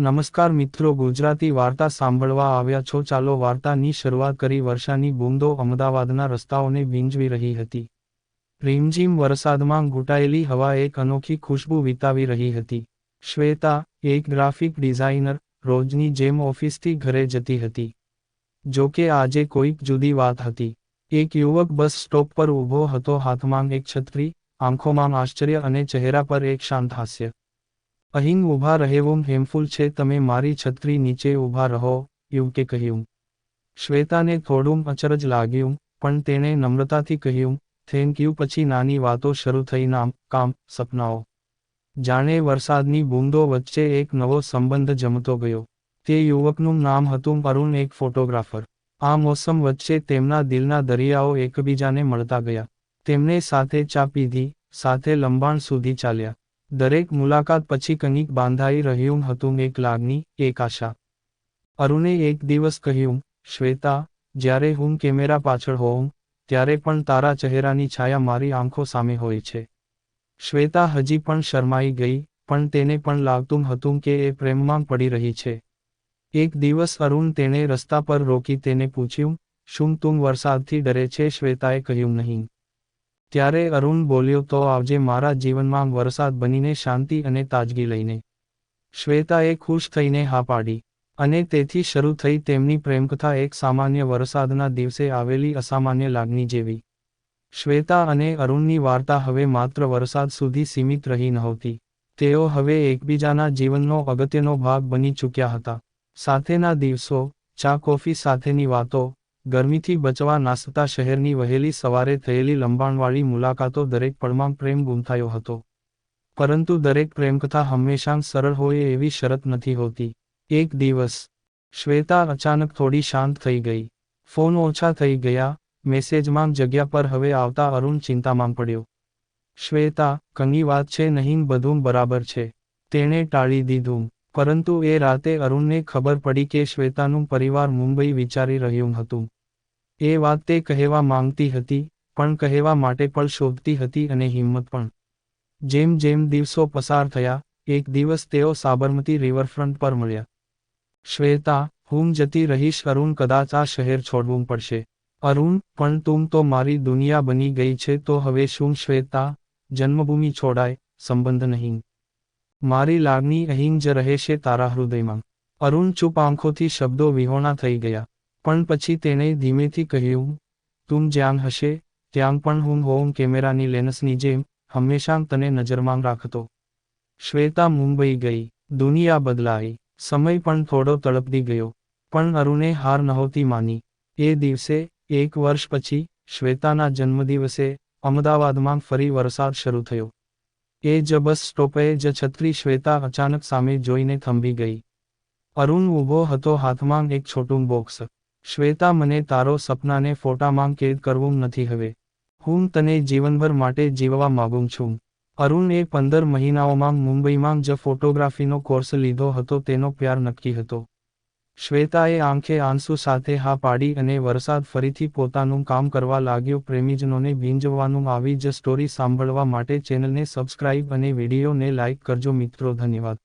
નમસ્કાર મિત્રો, ગુજરાતી વાર્તા સાંભળવા આવ્યા છો. ચાલો વાર્તાની શરૂઆત કરી. વર્ષાની બૂંદો અમદાવાદના રસ્તાઓને ભીંજવી રહી હતી. રીમઝીમ વરસાદમાં ઘૂંટાયેલી હવા એક અનોખી ખુશ્બુ વિતાવી રહી હતી. શ્વેતા, એક ગ્રાફિક ડિઝાઇનર, રોજની જેમ ઓફિસથી ઘરે જતી હતી. જો કે આજે કોઈક જુદી વાત હતી. એક યુવક બસ સ્ટોપ પર ઊભો હતો. હાથમાં એક છત્રી, આંખોમાં આશ્ચર્ય અને ચહેરા પર એક શાંત હાસ્ય. અહીં ઊભા રહેવું હેમફુલ છે, તમે મારી છત્રી નીચે ઊભા રહો યુવકે કહ્યું. શ્વેતાને થોડું અચરજ લાગ્યું, પણ તેણે નમ્રતાથી કહ્યું થેન્ક યુ પછી નાની વાતો શરૂ થઈ, નામ, કામ, સપનાઓ. જાણે વરસાદની બૂંદો વચ્ચે એક નવો સંબંધ જમતો ગયો. તે યુવકનું નામ હતું અરુણ, એક ફોટોગ્રાફર. આ મોસમ વચ્ચે તેમના દિલના દરિયાઓ એકબીજાને મળતા ગયા. તેમને સાથે ચા પીધી, સાથે લંબાણ સુધી ચાલ્યા. દરેક મુલાકાત પછી કંઈક બાંધાઈ રહ્યું હતું એક લાગણી, એક આશા. અરુણે એક દિવસ કહ્યું, શ્વેતા, જ્યારે હું કેમેરા પાછળ હોઉં, ત્યારે પણ તારા ચહેરાની છાયા મારી આંખો સામે હોય છે. શ્વેતા હજી પણ શરમાઈ ગઈ, પણ તેને પણ લાગતું હતું કે એ પ્રેમમાં પડી રહી છે. એક દિવસ અરુણ તેણે રસ્તા પર રોકી તેને પૂછ્યું, શું તું વરસાદથી ડરે છે? શ્વેતાએ કહ્યું, નહીં. ત્યારે અરુણ બોલ્યો, તો આવજે મારા જીવનમાં વરસાદ બનીને શાંતિ અને તાજગી લઈને. શ્વેતાએ ખુશ થઈને હા પાડી અને તેથી શરૂ થઈ તેમની પ્રેમકથા એક સામાન્ય વરસાદના દિવસે આવેલી અસામાન્ય લાગણી જેવી. શ્વેતા અને અરુણની વાર્તા હવે માત્ર વરસાદ સુધી સીમિત રહી નહોતી. તેઓ હવે એકબીજાના જીવનનો અગત્યનો ભાગ બની ચૂક્યા હતા. સાથેના દિવસો, ચા કોફી સાથેની વાતો ગરમીથી બચવા નાસતા શહેરની વહેલી સવારે થયેલી લંબાણવાળી મુલાકાતો દરેક પળમાં પ્રેમ ગુંથાયો હતો. પરંતુ દરેક પ્રેમકથા હંમેશા સરળ હોય એવી શરત નથી હોતી. એક દિવસ, શ્વેતા અચાનક થોડી શાંત થઈ ગઈ. ફોન ઓછા થઈ ગયા, મેસેજમાં જગ્યા પર હવે આવતા અરુણ ચિંતામાં પડ્યો. શ્વેતા, કંગી વાત છે નહીં બધું બરાબર છે. તેણે ટાળી દીધું. પરંતુ એ રાતે અરુણને ખબર પડી કે શ્વેતાનું પરિવાર મુંબઈ વિચારી રહ્યું હતું. એ વાત તે કહેવા માંગતી હતી, પણ કહેવા માટે પણ શોધતી હતી અને હિંમત પણ. જેમ જેમ દિવસો પસાર થયા, એક દિવસ તેઓ સાબરમતી રિવરફ્રન્ટ પર મળ્યા. શ્વેતા, હું જતી રહીશ અરુણ કદાચ આ શહેર છોડવું પડશે. અરુણ, પણ તું તો મારી દુનિયા બની ગઈ છે તો હવે શું શ્વેતા, જન્મભૂમિ છોડાય, સંબંધ નહીં. મારી લાગણી અહીં જ રહેશે તારા હૃદયમાં. અરુણ ચૂપ આંખોથી શબ્દો વિહોણા થઈ ગયા. પણ પછી તેણે ધીમેથી કહ્યું, તું જ્યાં હશે, ત્યાં પણ હું હોઉં કેમેરાની લેન્સની જેમ, હંમેશા તને નજરમાં રાખતો. શ્વેતા મુંબઈ ગઈ, દુનિયા બદલાઈ, સમય પણ થોડો તળપદી ગયો, પણ અરુણે હાર નહોતી માની. એ દિવસે, એક વર્ષ પછી, શ્વેતાના જન્મદિવસે, અમદાવાદમાં ફરી વરસાદ શરૂ થયો. એ જ બસ સ્ટોપે જ છત્રી શ્વેતા અચાનક સામે જોઈને થંભી ગઈ. અરુણ ઊભો હતો હાથમાં એક છોટું બોક્સ. શ્વેતા મને તારો સપનાને ફોટામાં કેદ કરવું નથી હવે. હું તને જીવનભર માટે જીવવા માગું છું. અરુણે પંદર મહિનાઓમાં મુંબઈમાં જ ફોટોગ્રાફીનો કોર્સ લીધો હતો, તેનો પ્યાર નક્કી હતો. શ્વેતાએ આંખે આંસુ સાથે હા પાડી અને વરસાદ ફરીથી પોતાનું કામ કરવા લાગ્યો. પ્રેમીજનોને ભીંજવવાનું આવી જ સ્ટોરી સાંભળવા માટે ચેનલને સબસ્ક્રાઇબ અને વિડીયોને લાઇક કરજો મિત્રો, ધન્યવાદ.